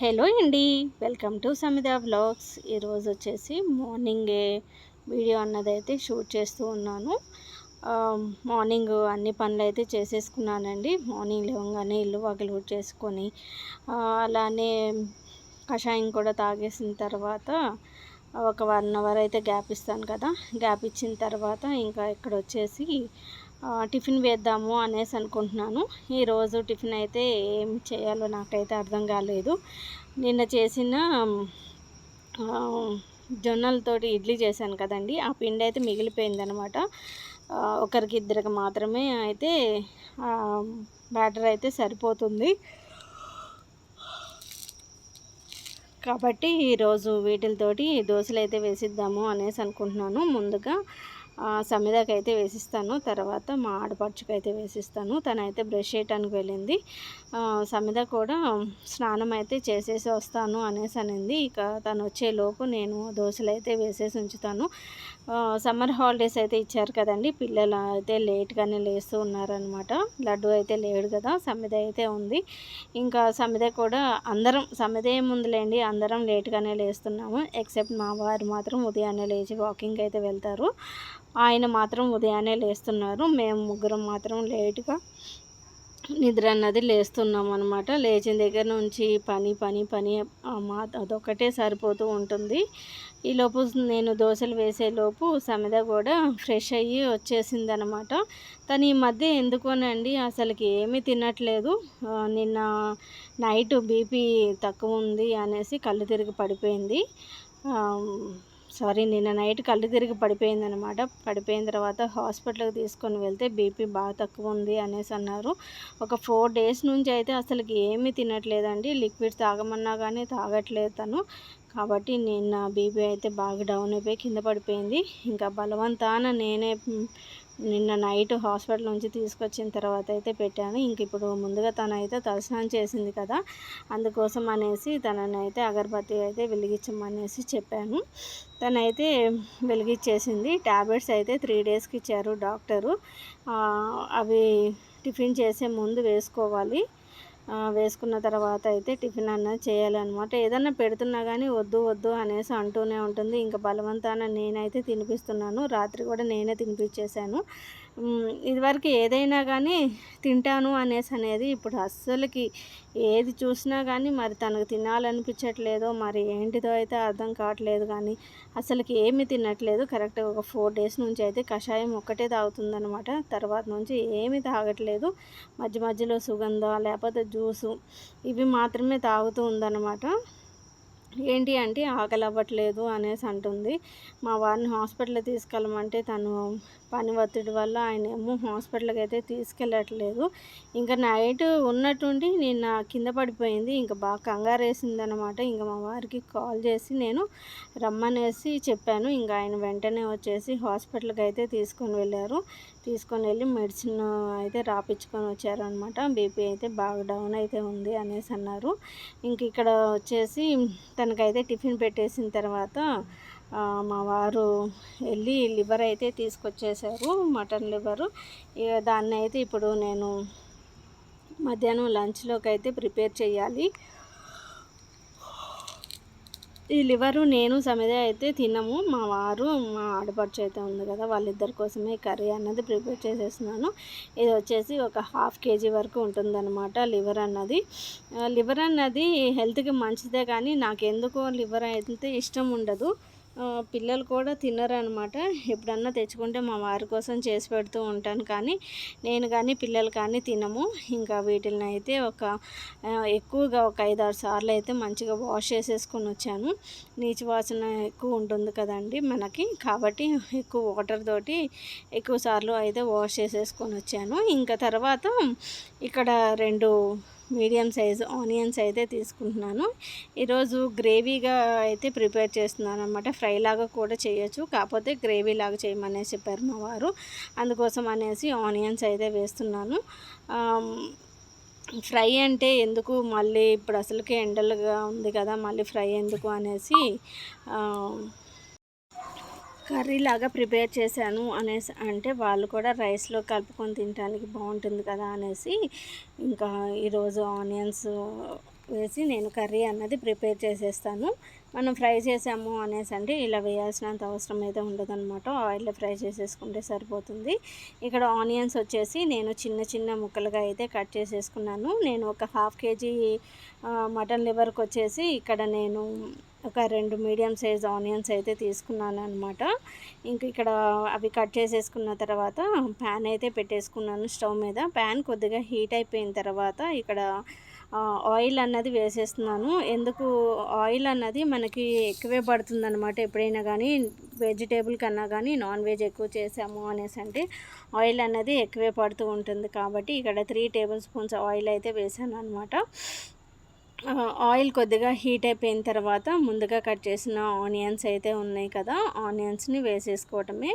Hello అండి welcome to Samitha vlogs. ఈరోజు వచ్చేసి మార్నింగే వీడియో అన్నది అయితే షూట్ చేస్తూ ఉన్నాను. మార్నింగ్ అన్ని పనులు అయితే చేసేసుకున్నానండి. మార్నింగ్ లేవగానే ఇల్లు వాకిలు చేసుకొని అలానే కషాయం కూడా తాగేసిన తర్వాత ఒక వన్ అవర్ అయితే గ్యాప్ ఇస్తాను కదా. గ్యాప్ ఇచ్చిన తర్వాత ఇంకా ఇక్కడ వచ్చేసి టిఫిన్ వేద్దాము అనేసి అనుకుంటున్నాను. ఈరోజు టిఫిన్ అయితే ఏం చేయాలో నాకైతే అర్థం కాలేదు. నిన్న చేసిన జొన్నలతోటి ఇడ్లీ చేశాను కదండి. ఆ పిండి అయితే మిగిలిపోయింది అనమాట ఒకరికి ఇద్దరికి మాత్రమే అయితే బ్యాటర్ అయితే సరిపోతుంది. కాబట్టి ఈరోజు వీటితోటి దోశలు అయితే వేసిద్దాము అనేసి అనుకుంటున్నాను ముందుగా. సమిదాకి అయితే వేసిస్తాను. తర్వాత మా ఆడపడుచుకు అయితే వేసిస్తాను. తనైతే బ్రష్ చేయటానికి వెళ్ళింది. సమిద కూడా స్నానం అయితే చేసేసి వస్తాను అనేసి అనింది ఇక తను వచ్చేలోపు నేను దోశలు అయితే వేసేసి ఉంచుతాను. సమ్మర్ హాలిడేస్ అయితే ఇచ్చారు కదండి. పిల్లలు అయితే లేట్గానే లేస్తూ ఉన్నారనమాట లడ్డు అయితే లేడు కదా సమిద అయితే ఉంది. ఇంకా సమ్మెద కూడా అందరం సమిద ఏముందిలేండి అందరం లేట్గానే లేస్తున్నాము. ఎక్సెప్ట్ మా వారు మాత్రం ఉదయాన్నే లేచి వాకింగ్ అయితే వెళ్తారు. ఆయన మాత్రం ఉదయాన్నే లేస్తున్నారు. మేము ముగ్గురం మాత్రం లేట్గా నిద్ర అన్నది లేస్తున్నాం అనమాట లేచిన దగ్గర నుంచి పని పని పని మా అదొక్కటే సరిపోతూ ఉంటుంది. ఈలోపు నేను దోశలు వేసేలోపు సమిద కూడా ఫ్రెష్ అయ్యి వచ్చేసింది అనమాట తను ఈ మధ్య ఎందుకోనండి? అసలుకి ఏమీ తినట్లేదు. నిన్న నైట్ బీపీ తక్కువ ఉంది అనేసి కళ్ళు తిరిగి పడిపోయింది. సారీ నిన్న నైట్ కళ్ళు తిరిగి పడిపోయిందనమాట పడిపోయిన తర్వాత హాస్పిటల్కి తీసుకొని వెళ్తే బీపీ బాగా తక్కువ ఉంది అనేసి అన్నారు. ఒక ఫోర్ డేస్ నుంచి అయితే అసలుకి ఏమీ తినట్లేదండి. లిక్విడ్స్ తాగమన్నా కానీ తాగట్లేదు తను. కాబట్టి నిన్న బీపీ అయితే బాగా డౌన్ అయిపోయి కింద పడిపోయింది. ఇంకా బలవంతాన నేనే నిన్న నైట్ హాస్పిటల్ నుంచి తీసుకొచ్చిన తర్వాత అయితే పెట్టాను. ఇంక ఇప్పుడు ముందుగా తనైతే తలస్నానం చేసింది కదా అందుకోసం అనేసి తనని అయితే అగరబత్తి అయితే వెలిగించమనేసి చెప్పాను. తనైతే వెలిగించేసింది. ట్యాబ్లెట్స్ అయితే త్రీ డేస్కి ఇచ్చారు డాక్టరు. అవి టిఫిన్ చేసే ముందు వేసుకోవాలి. వేసుకున్న తర్వాత అయితే టిఫిన్ అన్నది చేయాలన్నమాట. ఏదన్నా పెడుతున్నా కానీ వద్దు వద్దు అనేసి అంటూనే ఉంటుంది. ఇంకా బలవంతాన నేనైతే తినిపిస్తున్నాను. రాత్రి కూడా నేనే తినిపించేశాను. ఇదివరకు ఏదైనా కానీ తింటాను అనేసి అనేది ఇప్పుడు అస్సలకి ఏది చూసినా కానీ మరి తనకు తినాలనిపించట్లేదో మరి ఏంటిదో అయితే అర్థం కావట్లేదు కానీ అసలుకి ఏమి తినట్లేదు. కరెక్ట్గా ఒక ఫోర్ డేస్ నుంచి అయితే కషాయం ఒక్కటే తాగుతుందనమాట తర్వాత నుంచి ఏమి తాగట్లేదు. మధ్య మధ్యలో సుగంధ లేకపోతే జ్యూసు ఇవి మాత్రమే తాగుతూ ఉందన్నమాట. ఏంటి అంటే ఆకలి అవ్వట్లేదు అనేసి అంటుంది. మా వారిని హాస్పిటల్ తీసుకెళ్ళమంటే తను పని ఒత్తిడి వల్ల ఆయన ఏమో హాస్పిటల్కి అయితే తీసుకెళ్ళట్లేదు. ఇంకా నైట్ ఉన్నట్టుండి నిన్న కింద పడిపోయింది. ఇంకా బాగా కంగారు వేసింది అనమాట ఇంకా మా వారికి కాల్ చేసి నేను రమ్మనేసి చెప్పాను. ఇంకా ఆయన వెంటనే వచ్చేసి హాస్పిటల్కి అయితే తీసుకొని వెళ్ళారు. తీసుకొని వెళ్ళి మెడిసిన్ అయితే రాపించుకొని వచ్చారనమాట బీపీ అయితే బాగా డౌన్ అయితే ఉంది అనేసి అన్నారు. ఇంక ఇక్కడ వచ్చేసి తన అతనికైతే టిఫిన్ పెట్టేసిన తర్వాత మా వారు వెళ్ళి లివర్ అయితే తీసుకొచ్చేసారు మటన్ లివరు. ఇక దాన్ని అయితే ఇప్పుడు నేను మధ్యాహ్నం లంచ్లోకి అయితే ప్రిపేర్ చేయాలి ఈ లివరు నేను సమిద అయితే తినము. మా వారు మా ఆడపడుచు అయితే ఉంది కదా వాళ్ళిద్దరి కోసమే కర్రీ అన్నది ప్రిపేర్ చేసేస్తున్నాను. ఇది వచ్చేసి ఒక హాఫ్ కేజీ వరకు ఉంటుందన్నమాట లివర్ అన్నది. లివర్ అన్నది హెల్త్కి మంచిదే కానీ నాకు ఎందుకో లివర్ అయితే ఇష్టం ఉండదు. పిల్లలు కూడా తినరనమాట ఎప్పుడన్నా తెచ్చుకుంటే మా వారి కోసం చేసి పెడుతూ ఉంటాను కానీ నేను కానీ పిల్లలు కానీ తినము. ఇంకా వీటిని అయితే ఒక ఎక్కువగా ఒక ఐదు ఆరు సార్లు అయితే మంచిగా వాష్ చేసేసుకొని వచ్చాను. నీచు వాసన ఎక్కువ ఉంటుంది కదండి మనకి. కాబట్టి ఎక్కువ వాటర్ తోటి ఎక్కువ సార్లు అయితే వాష్ చేసేసుకొని వచ్చాను. ఇంకా తర్వాత ఇక్కడ రెండు మీడియం సైజు ఆనియన్స్ అయితే తీసుకుంటున్నాను. ఈరోజు గ్రేవీగా అయితే ప్రిపేర్ చేస్తున్నాను అనమాట ఫ్రై లాగా కూడా చేయొచ్చు కాకపోతే గ్రేవీ లాగా చేయమనే చెప్పారు మా వారు. అందుకోసం అనేసి ఆనియన్స్ అయితే వేస్తున్నాను. ఫ్రై అంటే ఎందుకు మళ్ళీ ఇప్పుడు అసలుకే ఎండలుగా ఉంది కదా మళ్ళీ ఫ్రై ఎందుకు అనేసి కర్రీ లాగా ప్రిపేర్ చేశాను అనేసి అంటే వాళ్ళు కూడా రైస్లో కలుపుకొని తినడానికి బాగుంటుంది కదా అనేసి ఇంకా ఈరోజు ఆనియన్స్ వేసి నేను కర్రీ అన్నది ప్రిపేర్ చేసేస్తాను. మనం ఫ్రై చేసాము అనేసి అంటే ఇలా వేయాల్సినంత అవసరం అయితే ఉండదన్నమాట. ఆయిల్లో ఫ్రై చేసేసుకుంటే సరిపోతుంది. ఇక్కడ ఆనియన్స్ వచ్చేసి నేను చిన్న చిన్న ముక్కలుగా అయితే కట్ చేసేసుకున్నాను. నేను ఒక హాఫ్ కేజీ మటన్ లివర్కి వచ్చేసి ఇక్కడ నేను ఒక రెండు మీడియం సైజ్ ఆనియన్స్ అయితే తీసుకున్నాను అనమాట ఇంక ఇక్కడ అవి కట్ చేసేసుకున్న తర్వాత ప్యాన్ అయితే పెట్టేసుకున్నాను స్టవ్ మీద. ప్యాన్ కొద్దిగా హీట్ అయిపోయిన తర్వాత ఇక్కడ ఆయిల్ అన్నది వేసేస్తున్నాను. ఎందుకు ఆయిల్ అన్నది మనకి ఎక్కువే పడుతుందనమాట ఎప్పుడైనా కానీ వెజిటేబుల్ కన్నా కానీ నాన్ వెజ్ ఎక్కువ చేసాము అనేసి అంటే ఆయిల్ అన్నది ఎక్కువే పడుతూ ఉంటుంది కాబట్టి ఇక్కడ త్రీ టేబుల్ స్పూన్స్ ఆయిల్ అయితే వేసాను అనమాట ఆయిల్ కొద్దిగా హీట్ అయిపోయిన తర్వాత ముందుగా కట్ చేసిన ఆనియన్స్ అయితే ఉన్నాయి కదా ఆనియన్స్ని వేసేసుకోవటమే.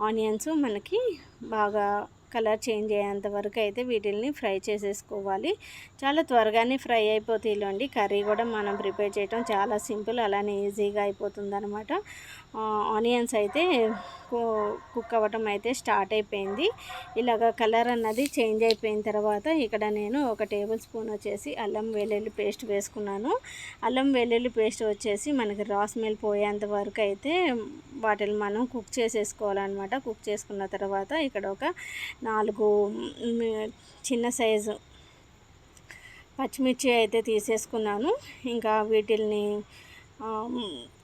ఆనియన్స్ మనకి బాగా కలర్ చేంజ్ అయ్యేంత వరకు అయితే వీటిల్ని ఫ్రై చేసేసుకోవాలి. చాలా త్వరగానే ఫ్రై అయిపోతాయిలోండి కర్రీ కూడా మనం ప్రిపేర్ చేయడం చాలా సింపుల్ అలానే ఈజీగా అయిపోతుంది అనమాట ఆనియన్స్ అయితే కుక్ అవ్వటం అయితే స్టార్ట్ అయిపోయింది. ఇలాగ కలర్ అన్నది చేంజ్ అయిపోయిన తర్వాత ఇక్కడ నేను ఒక టేబుల్ స్పూన్ వచ్చేసి అల్లం వెల్లుల్లి పేస్ట్ వేసుకున్నాను. అల్లం వెల్లుల్లి పేస్ట్ వచ్చేసి మనకి రా స్మెల్ పోయేంత వరకు అయితే వాటిని మనం కుక్ చేసేసుకోవాలన్నమాట. కుక్ చేసుకున్న తర్వాత ఇక్కడ ఒక నాలుగు చిన్న సైజు పచ్చిమిర్చి అయితే తీసేసుకున్నాను. ఇంకా వీటిల్ని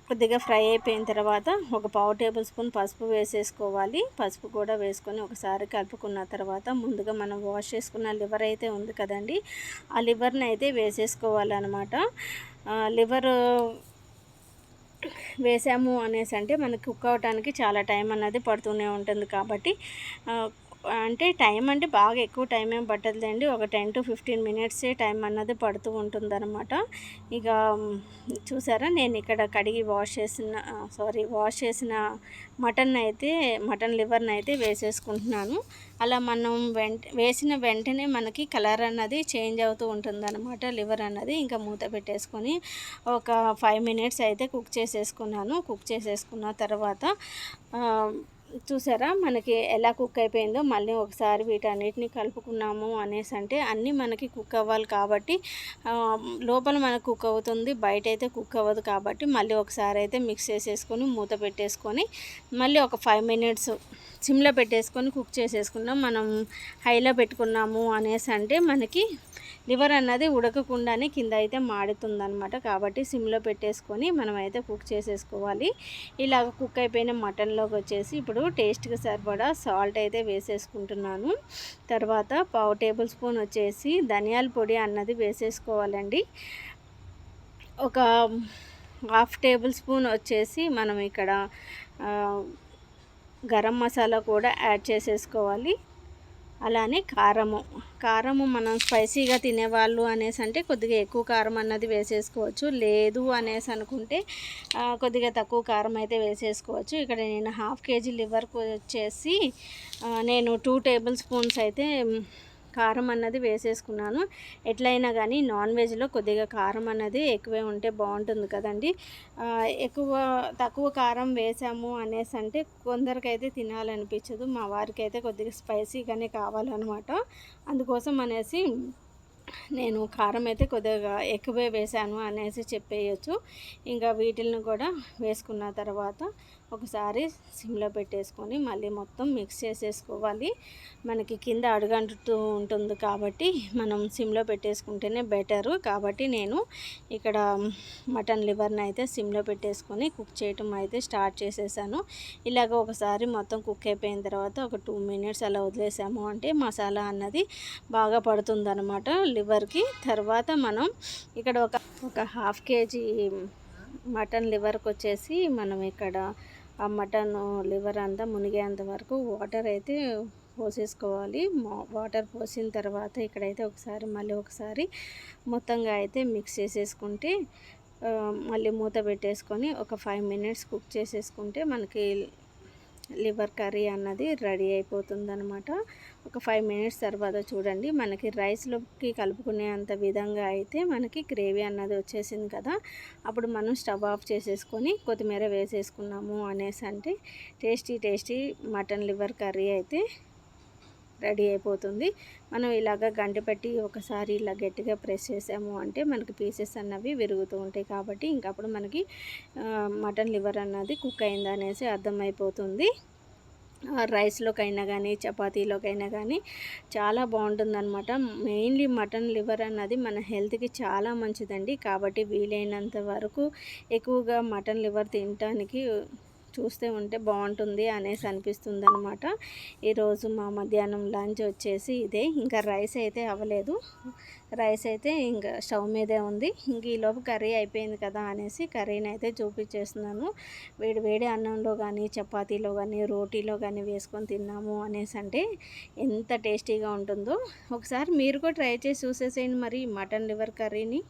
కొద్దిగా ఫ్రై అయిపోయిన తర్వాత ఒక పావు టేబుల్ స్పూన్ పసుపు వేసేసుకోవాలి. పసుపు కూడా వేసుకొని ఒకసారి కలుపుకున్న తర్వాత ముందుగా మనం వాష్ చేసుకున్న లివర్ అయితే ఉంది కదండి ఆ లివర్ని అయితే వేసేసుకోవాలన్నమాట. లివర్ వేసాము అనేసి అంటే మనకి కుక్ అవడానికి చాలా టైం అన్నది పడుతూనే ఉంటుంది కాబట్టి అంటే టైం అంటే బాగా ఎక్కువ టైం ఏం పట్టదులేండి. ఒక టెన్ టు ఫిఫ్టీన్ మినిట్సే టైం అన్నది పడుతూ ఉంటుందన్నమాట. ఇక చూసారా? నేను ఇక్కడ కడిగి వాష్ చేసిన సారీ వాష్ చేసిన మటన్ అయితే మటన్ లివర్ని అయితే వేసేసుకుంటున్నాను. అలా మనం వెంట వేసిన వెంటనే మనకి కలర్ అన్నది చేంజ్ అవుతూ ఉంటుందన్నమాట లివర్ అన్నది. ఇంకా మూత పెట్టేసుకొని ఒక ఫైవ్ మినిట్స్ అయితే కుక్ చేసేసుకున్నాను. కుక్ చేసేసుకున్న తర్వాత చూసారా? మనకి ఎలా కుక్ అయిపోయిందో మళ్ళీ ఒకసారి వీటన్నిటిని కలుపుకున్నాము అనేసి అంటే అన్నీ మనకి కుక్ అవ్వాలి కాబట్టి లోపల మనకు కుక్ అవుతుంది బయట అయితే కుక్ అవ్వదు కాబట్టి మళ్ళీ ఒకసారి అయితే మిక్స్ చేసేసుకొని మూత పెట్టేసుకొని మళ్ళీ ఒక ఫైవ్ మినిట్స్ సిమ్లో పెట్టేసుకొని కుక్ చేసేసుకున్నాం. మనం హైలో పెట్టుకున్నాము అనేసి అంటే మనకి లివర్ అన్నది ఉడకకుండానే కింద అయితే మాడుతుందనమాట కాబట్టి సిమ్లో పెట్టేసుకొని మనం అయితే కుక్ చేసేసుకోవాలి. ఇలాగ కుక్ అయిపోయిన మటన్లోకి వచ్చేసి ఇప్పుడు టేస్ట్కి సరిపడా సాల్ట్ అయితే వేసేసుకుంటున్నాను. తర్వాత పావు టేబుల్ స్పూన్ వచ్చేసి ధనియాల పొడి అన్నది వేసేసుకోవాలండి. ఒక హాఫ్ టేబుల్ స్పూన్ వచ్చేసి మనం ఇక్కడ గరం మసాలా కూడా యాడ్ చేసేసుకోవాలి. అలానే కారము. కారము మనం స్పైసీగా తినేవాళ్ళు అనేసి అంటే కొద్దిగా ఎక్కువ కారం అన్నది వేసేసుకోవచ్చు. లేదు అనేసి అనుకుంటే కొద్దిగా తక్కువ కారం అయితే వేసేసుకోవచ్చు. ఇక్కడ నేను హాఫ్ కేజీ లివర్కి వచ్చేసి నేను టూ టేబుల్ స్పూన్స్ అయితే కారం అన్నది వేసేసుకున్నాను. ఎట్లయినా కానీ నాన్ వెజ్లో కొద్దిగా కారం అన్నది ఎక్కువే ఉంటే బాగుంటుంది కదండి. ఎక్కువ తక్కువ కారం వేసాము అనేసి అంటే కొందరికైతే తినాలనిపించదు. మా వారికి అయితే కొద్దిగా స్పైసీగానే కావాలన్నమాట. అందుకోసం అనేసి నేను కారం అయితే కొద్దిగా ఎక్కువే వేసాను అనేసి చెప్పేయచ్చు. ఇంకా వీటిని కూడా వేసుకున్న తర్వాత ఒకసారి సిమ్లో పెట్టేసుకొని మళ్ళీ మొత్తం మిక్స్ చేసేసుకోవాలి. మనకి కింద అడుగంటుతూ ఉంటుంది కాబట్టి మనం సిమ్లో పెట్టేసుకుంటేనే బెటరు. కాబట్టి నేను ఇక్కడ మటన్ లివర్ని అయితే సిమ్లో పెట్టేసుకొని కుక్ చేయటం అయితే స్టార్ట్ చేసేసాను. ఇలాగ ఒకసారి మొత్తం కుక్ అయిపోయిన తర్వాత ఒక టూ మినిట్స్ అలా వదిలేసాము. అంటే మసాలా అన్నది బాగా పడుతుందనమాట లివర్కి. తర్వాత మనం ఇక్కడ ఒక ఒక హాఫ్ కేజీ మటన్ లివర్కి వచ్చేసి మనం ఇక్కడ ఆ మటన్ లివర్ అంతా మునిగేంత వరకు వాటర్ అయితే పోసేసుకోవాలి. వాటర్ పోసిన తర్వాత ఇక్కడైతే ఒకసారి మళ్ళీ ఒకసారి మొత్తంగా అయితే మిక్స్ చేసేసుకుంటే మళ్ళీ మూత పెట్టేసుకొని ఒక ఫైవ్ మినిట్స్ కుక్ చేసేసుకుంటే మనకి లివర్ కర్రీ అన్నది రెడీ అయిపోతుంది అనమాట ఒక ఫైవ్ మినిట్స్ తర్వాత చూడండి మనకి రైస్లోకి కలుపుకునే అంత విధంగా అయితే మనకి గ్రేవీ అన్నది వచ్చేసింది కదా. అప్పుడు మనం స్టవ్ ఆఫ్ చేసేసుకొని కొత్తిమీర వేసేసుకున్నాము అనేసి అంటే tasty tasty mutton liver curry అయితే రెడీ అయిపోతుంది. మనం ఇలాగ గంట పెట్టి ఒకసారి ఇలా గట్టిగా ప్రెస్ చేసాము అంటే మనకి పీసెస్ అన్నవి విరుగుతూ ఉంటాయి కాబట్టి ఇంకప్పుడు మనకి మటన్ లివర్ అన్నది కుక్ అయిందనేసి అర్థమైపోతుంది. రైస్లోకైనా కానీ చపాతీలోకైనా కానీ చాలా బాగుంటుందన్నమాట. మెయిన్లీ మటన్ లివర్ అన్నది మన హెల్త్కి చాలా మంచిదండి. కాబట్టి వీలైనంత వరకు ఎక్కువగా మటన్ లివర్ తినటానికి చూస్తే ఉంటే బాగుంటుంది అనేసి అనిపిస్తుంది అనమాట ఈరోజు మా మధ్యాహ్నం లంచ్ వచ్చేసి ఇదే. ఇంకా రైస్ అయితే అవ్వలేదు. రైస్ అయితే ఇంకా స్టవ్ మీదే ఉంది. ఇంక ఈలోపు కర్రీ అయిపోయింది కదా అనేసి కర్రీని అయితే చూపించేస్తున్నాను. వేడి వేడి అన్నంలో కానీ చపాతీలో కానీ రోటీలో కానీ వేసుకొని తిన్నాము అనేసి అంటే ఎంత టేస్టీగా ఉంటుందో. ఒకసారి మీరు కూడా ట్రై చేసి చూసేసేయండి మరి మటన్ లివర్ కర్రీని.